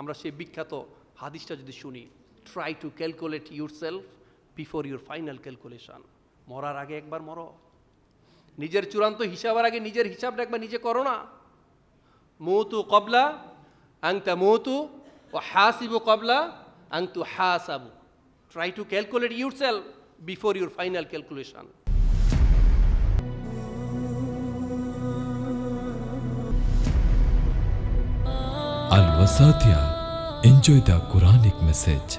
আমরা সেই বিখ্যাত হাদিসটা যদি শুনি try to calculate yourself before your final calculation মরার আগে একবার মরো। নিজের চূড়ান্ত হিসাবের আগে নিজের হিসাবটা একবার নিজে করো না। মৌতু কবলা, আংতা মৌতু, ও হাসিবু কবলা, আংতু হাসাবু। Try to calculate yourself before your final calculation Al Wasatia. Enjoy the Quranic message.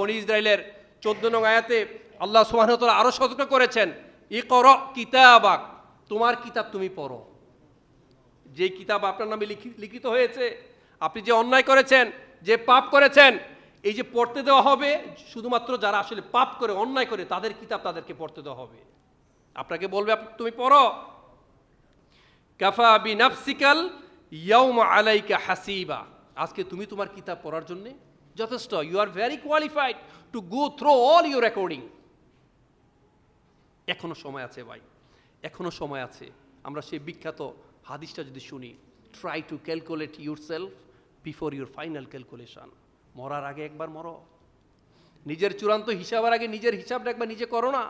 বনি ইসরায়েলের চোদ্দ নং আয়াতে আল্লাহ সুবাহতলা আরও সতর্ক করেছেন ই কর কিতাবাক তোমার কিতাব তুমি পড়ো যে কিতাব আপনার নামে লিখি- লিখিত হয়েছে, আপনি যে অন্যায় করেছেন, যে পাপ করেছেন, এই যে পড়তে দেওয়া হবে, শুধুমাত্র যারা আসলে পাপ করে, অন্যায় করে, তাদের কিতাব তাদেরকে পড়তে দেওয়া হবে আপনাকে বলবে তুমি পড়ো কাফা বি নাফসিকাল ইয়াউম আলাইকা হাসিবা আজকে তুমি তোমার কিতাব পড়ার জন্য যথেষ্ট। You are very qualified to go through all your recording এখনও সময় আছে ভাই, এখনও সময় আছে। আমরা সেই বিখ্যাত হাদিসটা যদি শুনি try to calculate yourself before your final calculation মরার আগে একবার মরো। নিজের চূড়ান্ত হিসাবের আগে নিজের হিসাবটা একবার নিজে করো না।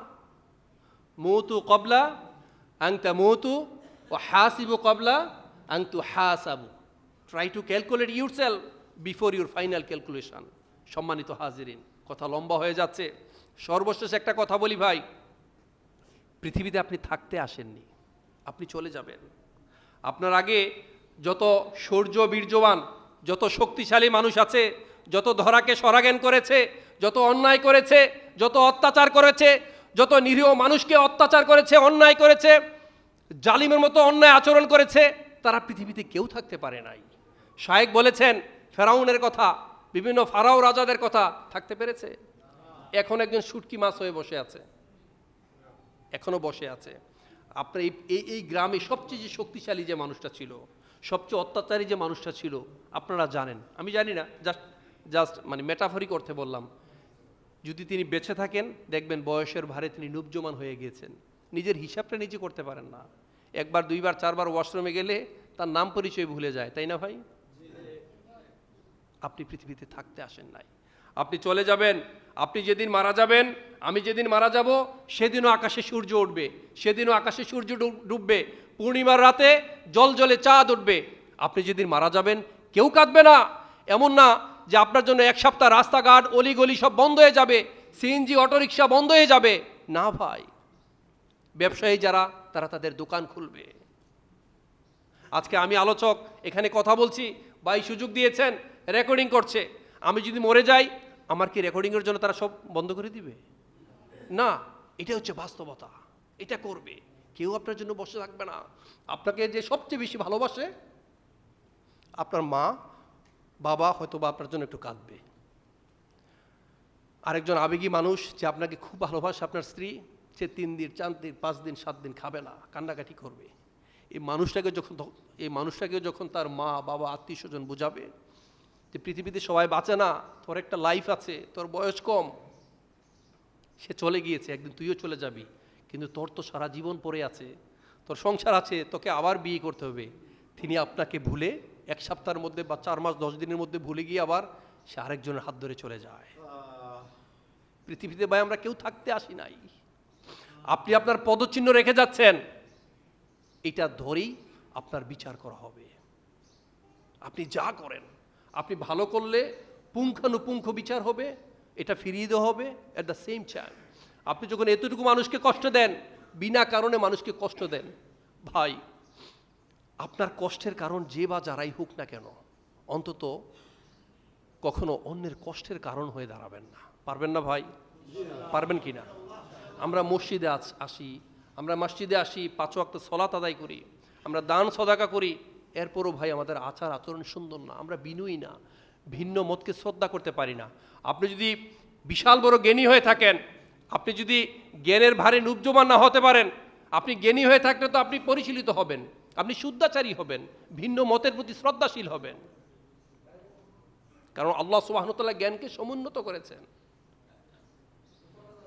মৌতু কবলা আংতা মৌতু ও হাসিবু কবলা আংতু হাসাবু। Try to calculate yourself before your final calculation সম্মানিত হাজিরিন, কথা লম্বা হয়ে যাচ্ছে। সর্বশেষ একটা কথা বলি ভাই। পৃথিবীতে আপনি থাকতে আসেননি, আপনি চলে যাবেন। আপনার আগে যত শৌর্য বীর্যবান, যত শক্তিশালী মানুষ আছে, যত ধরাকে সরাজ্ঞান করেছে, যত অন্যায় করেছে, যত অত্যাচার করেছে, যত নিরীহ মানুষকে অত্যাচার করেছে, অন্যায় করেছে, জালিমের মতো অন্যায় আচরণ করেছে, তারা পৃথিবীতে কেউ থাকতে পারে নাই। শায়েক বলেছেন, ফেরাউনের কথা, বিভিন্ন ফারাও রাজাদের কথা থাকতে পেরেছে। এখন একজন শুটকি মাছ হয়ে বসে আছে। এখনও বসে আছে। আপনার এই এই এই গ্রামে সবচেয়ে যে শক্তিশালী যে মানুষটা ছিল, সবচেয়ে অত্যাচারী যে মানুষটা ছিল, আপনারা জানেন। আমি জানি না, জাস্ট জাস্ট মানে মেটাফরি করতে বললাম। যদি তিনি বেঁচে থাকেন, দেখবেন বয়সের ভারে তিনি নুবজমান হয়ে গিয়েছেন। নিজের হিসাবটা নিজে করতে পারেন না। একবার, দুইবার, চারবার ওয়াশরুমে গেলে তার নাম পরিচয় ভুলে যায়, তাই না ভাই? আপনি পৃথিবীতে থাকতে আসেন নাই। আপনি চলে যাবেন, আপনি যেদিন মারা যাবেন, আমি যেদিন মারা যাব, সেদিনও আকাশে সূর্য উঠবে, সেদিনও আকাশে সূর্য ডুববে, পূর্ণিমার রাতে জল জলে চাঁদ উঠবে। আপনি যেদিন মারা যাবেন, কেউ কাঁদবে না। এমন না যে আপনার জন্য এক সপ্তাহ রাস্তাঘাট, অলিগলি সব বন্ধ হয়ে যাবে, সিএনজি, অটোরিকশা বন্ধ হয়ে যাবে। না ভাই। ব্যবসায়ী যারা, তারা তাদের দোকান খুলবে। আজকে আমি আলোচক, এখানে কথা বলছি, ভাই সুযোগ দিয়েছেন রেকর্ডিং করছে। আমি যদি মরে যাই, আমার কি রেকর্ডিংয়ের জন্য তারা সব বন্ধ করে দিবে? না, এটা হচ্ছে বাস্তবতা। এটা করবে। কেউ আপনার জন্য বসে থাকবে না। আপনাকে যে সবচেয়ে বেশি ভালোবাসে, আপনার মা, বাবা হয়তো বা আপনার জন্য একটু কাঁদবে। আরেকজন আবেগী মানুষ যে আপনাকে খুব ভালোবাসে, আপনার স্ত্রী, সে তিন দিন, চার দিন, পাঁচ দিন, সাত দিন খাবে না, কান্নাকাটি করবে। এই মানুষটাকে যখন এই মানুষটাকে যখন তার মা, বাবা আত্মীয় স্বজন বোঝাবে যে পৃথিবীতে সবাই বাঁচে না তোর একটা লাইফ আছে তোর বয়স কম সে চলে গিয়েছে একদিন তুইও চলে যাবি। কিন্তু তোর তো সারা জীবন পড়ে আছে তোর সংসার আছে তোকে আবার বিয়ে করতে হবে। তিনি আপনাকে ভুলে এক সপ্তাহের মধ্যে বা চার মাস দশ দিনের মধ্যে ভুলে গিয়ে আবার সে আরেকজনের হাত ধরে চলে যায়। পৃথিবীতে ভাই আমরা কেউ থাকতে আসি নাই। আপনি আপনার পদচিহ্ন রেখে যাচ্ছেন। এটা ধরেই আপনার বিচার করা হবে। আপনি যা করেন আপনি ভালো করলে পুঙ্খানুপুঙ্খ বিচার হবে, এটা ফিরিয়ে দেওয়া হবে অ্যাট দ্য সেম টাইম আপনি যখন এতটুকু মানুষকে কষ্ট দেন, বিনা কারণে মানুষকে কষ্ট দেন, ভাই, আপনার কষ্টের কারণ যে বা যারাই হোক না কেন, অন্তত কখনো অন্যের কষ্টের কারণ হয়ে দাঁড়াবেন না। পারবেন না ভাই? পারবেন কি না? আমরা মসজিদে আস- আমরা মসজিদে আসি, পাঁচ ওয়াক্ত সলাত আদায় করি, আমরা দান সদাকা করি এরপরও ভাই আমাদের আচার আচরণ সুন্দর না, আমরা বিনয়ী না, ভিন্ন মতকে শ্রদ্ধা করতে পারি না। আপনি যদি বিশাল বড় জ্ঞানী হয়ে থাকেন, আপনি যদি জ্ঞানের ভারে নুবজমান না হতে পারেন, আপনি জ্ঞানী হয়ে থাকলে তো আপনি পরিশীলিত হবেন, আপনি শুদ্ধাচারী হবেন, ভিন্ন মতের প্রতি শ্রদ্ধাশীল হবেন। কারণ আল্লাহ সুবাহনতাল্লাহ জ্ঞানকে সমুন্নত করেছেন।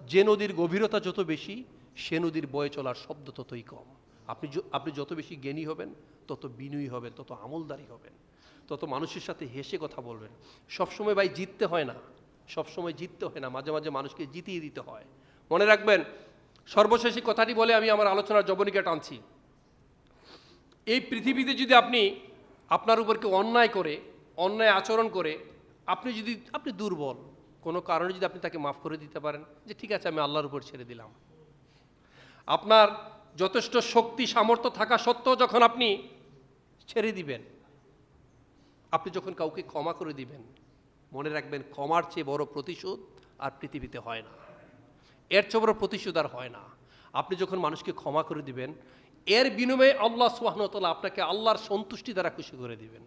যে নদীর গভীরতা যত বেশি, সে নদীর বয়ে চলার শব্দ ততই কম। আপনি আপনি যত বেশি জ্ঞানী হবেন, তত বিনয়ী হবেন, তত আমলদারি হবেন, তত মানুষের সাথে হেসে কথা বলবেন। সবসময় ভাই জিততে হয় না, সবসময় জিততে হয় না, মাঝে মাঝে মানুষকে জিতিয়ে দিতে হয়। মনে রাখবেন, সর্বশেষ কথাটি বলে আমি আমার আলোচনার জবনিকা টানছি। এই পৃথিবীতে যদি আপনি আপনার উপর কেউ অন্যায় করে, অন্যায় আচরণ করে, আপনি যদি, আপনি দুর্বল, কোনো কারণে যদি আপনি তাকে মাফ করে দিতে পারেন, যে ঠিক আছে, আমি আল্লাহর উপর ছেড়ে দিলাম। আপনার যথেষ্ট শক্তি, সামর্থ্য থাকা সত্ত্বেও যখন আপনি ছেড়ে দিবেন, আপনি যখন কাউকে ক্ষমা করে দিবেন, মনে রাখবেন ক্ষমার চেয়ে বড় প্রতিশোধ আর পৃথিবীতে হয় না। এর চেয়ে বড় প্রতিশোধ আর হয় না। আপনি যখন মানুষকে ক্ষমা করে দিবেন, এর বিনিময়ে আল্লাহ সুহানতলা আপনাকে আল্লাহর সন্তুষ্টি দ্বারা খুশি করে দিবেন।